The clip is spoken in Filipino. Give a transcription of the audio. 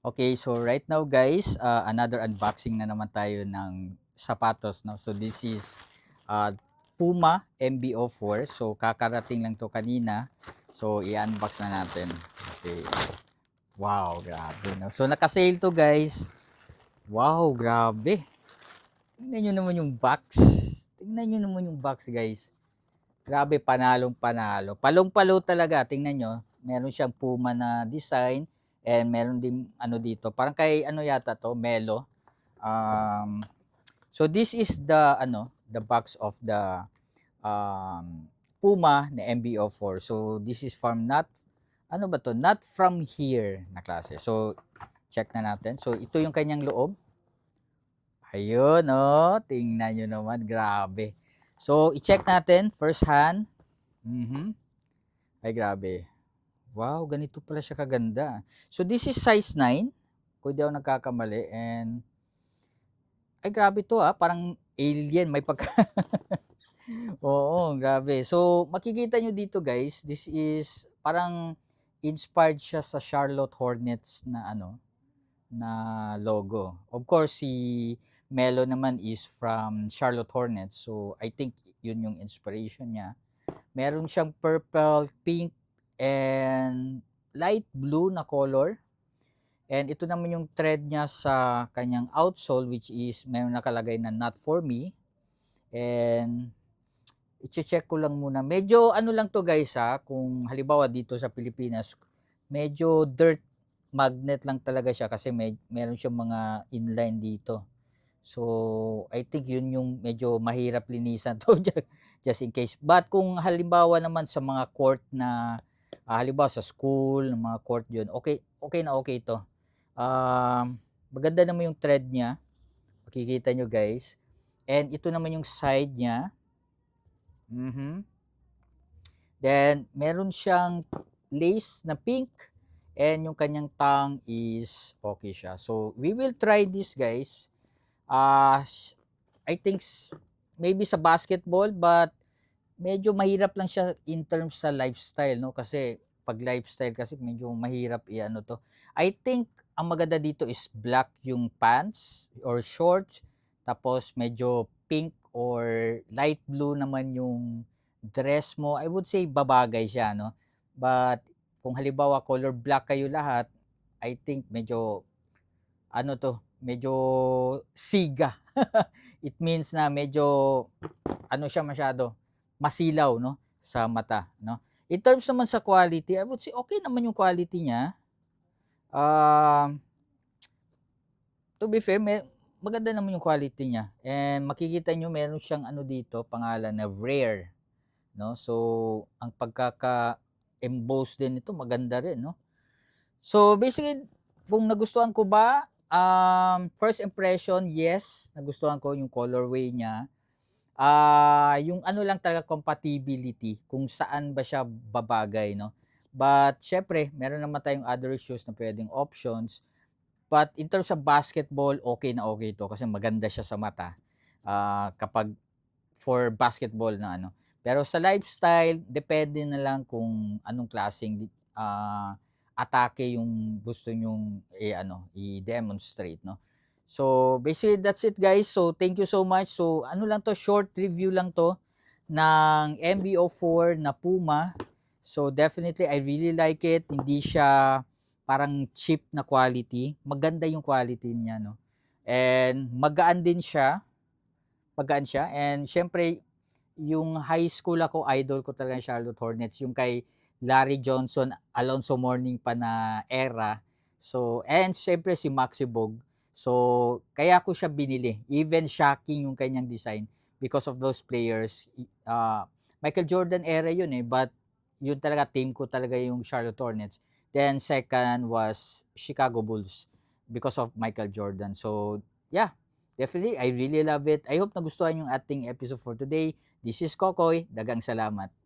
Okay, so right now guys, uh, another unboxing na naman tayo ng sapatos. No? So this is uh, Puma MBO4. So kakarating lang to kanina. So i-unbox na natin. Okay. Wow, grabe. No? So naka-sale to guys. Wow, grabe. Tingnan nyo naman yung box. Tingnan nyo naman yung box guys. Grabe, panalong panalo. Palong-palo talaga. Tingnan nyo. Meron siyang Puma na design. And meron din ano dito. Parang kay ano yata to, Melo. Um, so this is the ano, the box of the um, Puma na MBO4. So this is from not ano ba to? Not from here na klase. So check na natin. So ito yung kanyang loob. Ayun, oh. Tingnan nyo naman. Grabe. So, i-check natin. First hand. Mhm. Ay, grabe. Wow, ganito pala siya kaganda. So, this is size 9. Kung di ako nagkakamali. And, ay, grabe to ah. Parang alien. May pagka... Oo, grabe. So, makikita nyo dito guys, this is parang inspired siya sa Charlotte Hornets na ano, na logo. Of course, si Melo naman is from Charlotte Hornets. So, I think yun yung inspiration niya. Meron siyang purple, pink, and light blue na color. And ito naman yung thread niya sa kanyang outsole which is meron nakalagay na not for me. And i-check ko lang muna. Medyo ano lang to guys ha, kung halimbawa dito sa Pilipinas, medyo dirt magnet lang talaga siya kasi may meron siyang mga inline dito. So, I think yun yung medyo mahirap linisan to just in case. But kung halimbawa naman sa mga court na ah, halimbawa sa school, mga court yun, okay, okay na okay to. Um, maganda naman yung thread niya. Makikita nyo guys. And ito naman yung side niya. Mhm. Then, meron siyang lace na pink. And yung kanyang tongue is okay siya. So, we will try this guys. Ah, I think maybe sa basketball but medyo mahirap lang siya in terms sa lifestyle no kasi pag lifestyle kasi medyo mahirap i-ano to. I think ang maganda dito is black yung pants or shorts tapos medyo pink or light blue naman yung dress mo. I would say babagay siya no. But kung halimbawa color black kayo lahat, I think medyo ano to, medyo siga. It means na medyo ano siya masyado masilaw no sa mata no. In terms naman sa quality, I would say okay naman yung quality niya. Um to be fair, may, maganda naman yung quality niya. And makikita nyo meron siyang ano dito, pangalan na rare. No? So, ang pagkaka-emboss din ito, maganda rin, no? So, basically, kung nagustuhan ko ba, um, first impression, yes, nagustuhan ko yung colorway niya. Ah, yung ano lang talaga compatibility, kung saan ba siya babagay, no? But syempre, meron naman tayong other shoes na pwedeng options. But in terms of basketball, okay na okay to kasi maganda siya sa mata. Ah, kapag for basketball na ano. Pero sa lifestyle, depende na lang kung anong klaseng ah, atake yung gusto nyong eh, ano, i-demonstrate, no? So, basically, that's it, guys. So, thank you so much. So, ano lang to, short review lang to ng MBO4 na Puma. So, definitely, I really like it. Hindi siya parang cheap na quality. Maganda yung quality niya, no? And magaan din siya. Magaan siya. And syempre, yung high school ako, idol ko talaga Charlotte Hornets. Yung kay Larry Johnson, Alonso Morning pa na era. So, and syempre si Maxi Bog. So, kaya ko siya binili. Even shocking yung kanyang design because of those players. Uh, Michael Jordan era yun eh, but yun talaga, team ko talaga yung Charlotte Hornets. Then second was Chicago Bulls because of Michael Jordan. So, yeah, definitely, I really love it. I hope nagustuhan yung ating episode for today. This is Kokoy. Dagang salamat.